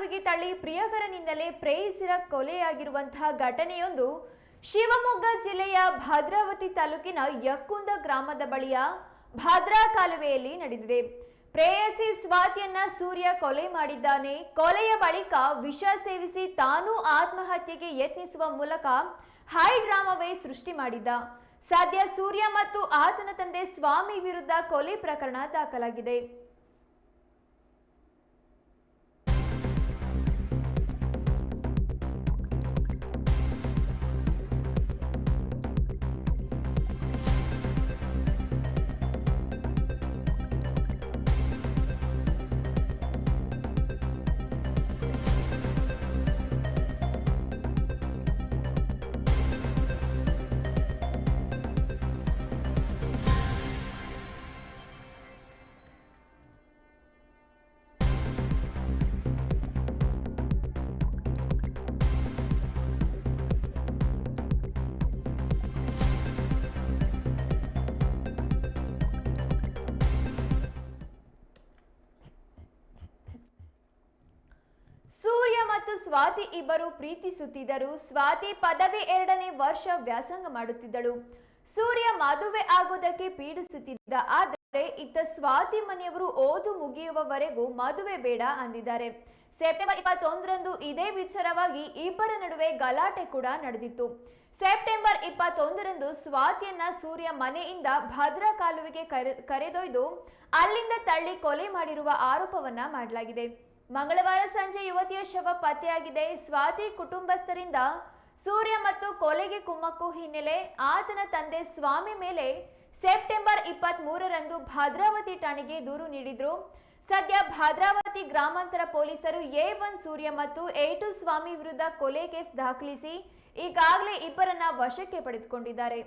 ಭದ್ರಾ ತಳ್ಳಿ ಪ್ರಿಯಕರನಿಂದಲೇ ಪ್ರೇಯಸಿರ ಕೊಲೆಯಾಗಿರುವಂತಹ ಘಟನೆಯೊಂದು ಶಿವಮೊಗ್ಗ ಜಿಲ್ಲೆಯ ಭದ್ರಾವತಿ ತಾಲೂಕಿನ ಯಕ್ಕುಂದ ಗ್ರಾಮದ ಬಳಿಯ ಭದ್ರಾ ಕಾಲುವೆಯಲ್ಲಿ ನಡೆದಿದೆ. ಪ್ರೇಯಸಿ ಸ್ವಾತಿಯನ್ನ ಸೂರ್ಯ ಕೊಲೆ ಮಾಡಿದ್ದಾನೆ. ಕೊಲೆಯ ಬಳಿಕ ವಿಷ ಸೇವಿಸಿ ತಾನೂ ಆತ್ಮಹತ್ಯೆಗೆ ಯತ್ನಿಸುವ ಮೂಲಕ ಹೈ ಡ್ರಾಮಾವೇ ಸೃಷ್ಟಿ ಮಾಡಿದ್ದ ಸದ್ಯ ಸೂರ್ಯ ಮತ್ತು ಆತನ ತಂದೆ ಸ್ವಾಮಿ ವಿರುದ್ಧ ಕೊಲೆ ಪ್ರಕರಣ ದಾಖಲಾಗಿದೆ. ಮತ್ತು ಸ್ವಾತಿ ಇಬ್ಬರು ಪ್ರೀತಿಸುತ್ತಿದ್ದರು. ಸ್ವಾತಿ ಪದವಿ ಎರಡನೇ ವರ್ಷ ವ್ಯಾಸಂಗ ಮಾಡುತ್ತಿದ್ದಳು. ಸೂರ್ಯ ಮದುವೆ ಆಗೋದಕ್ಕೆ ಪೀಡಿಸುತ್ತಿದ್ದ, ಆದರೆ ಇತ್ತ ಸ್ವಾತಿ ಮನೆಯವರು ಓದು ಮುಗಿಯುವವರೆಗೂ ಮದುವೆ ಬೇಡ ಅಂದಿದ್ದಾರೆ. ಸೆಪ್ಟೆಂಬರ್ ಇಪ್ಪತ್ತೊಂದರಂದು ಇದೇ ವಿಚಾರವಾಗಿ ಇಬ್ಬರ ನಡುವೆ ಗಲಾಟೆ ಕೂಡ ನಡೆದಿತ್ತು. ಸೆಪ್ಟೆಂಬರ್ ಇಪ್ಪತ್ತೊಂದರಂದು ಸ್ವಾತಿಯನ್ನ ಸೂರ್ಯ ಮನೆಯಿಂದ ಭದ್ರಾ ಕಾಲುವೆಗೆ ಕರೆ, ಕರೆದೊಯ್ದು ಅಲ್ಲಿಂದ ತಳ್ಳಿ ಕೊಲೆ ಮಾಡಿರುವ ಆರೋಪವನ್ನ ಮಾಡಲಾಗಿದೆ. ಮಂಗಳವಾರ ಸಂಜೆ ಯುವತಿಯ ಶವ ಪತ್ತೆಯಾಗಿದೆ. ಸ್ವಾತಿ ಕುಟುಂಬಸ್ಥರಿಂದ ಸೂರ್ಯ ಮತ್ತು ಕೊಲೆಗೆ ಕುಮ್ಮಕ್ಕು ಹಿನ್ನೆಲೆ ಆತನ ತಂದೆ ಸ್ವಾಮಿ ಮೇಲೆ ಸೆಪ್ಟೆಂಬರ್ ಇಪ್ಪತ್ತ್ ಮೂರರಂದು ಭದ್ರಾವತಿ ಠಾಣೆಗೆ ದೂರು ನೀಡಿದ್ರು. ಸದ್ಯ ಭದ್ರಾವತಿ ಗ್ರಾಮಾಂತರ ಪೊಲೀಸರು ಎ ಒನ್ ಸೂರ್ಯ ಮತ್ತು ಎ ಟು ಸ್ವಾಮಿ ವಿರುದ್ಧ ಕೊಲೆ ಕೇಸ್ ದಾಖಲಿಸಿ ಈಗಾಗಲೇ ಇಬ್ಬರನ್ನ ವಶಕ್ಕೆ ಪಡೆದುಕೊಂಡಿದ್ದಾರೆ.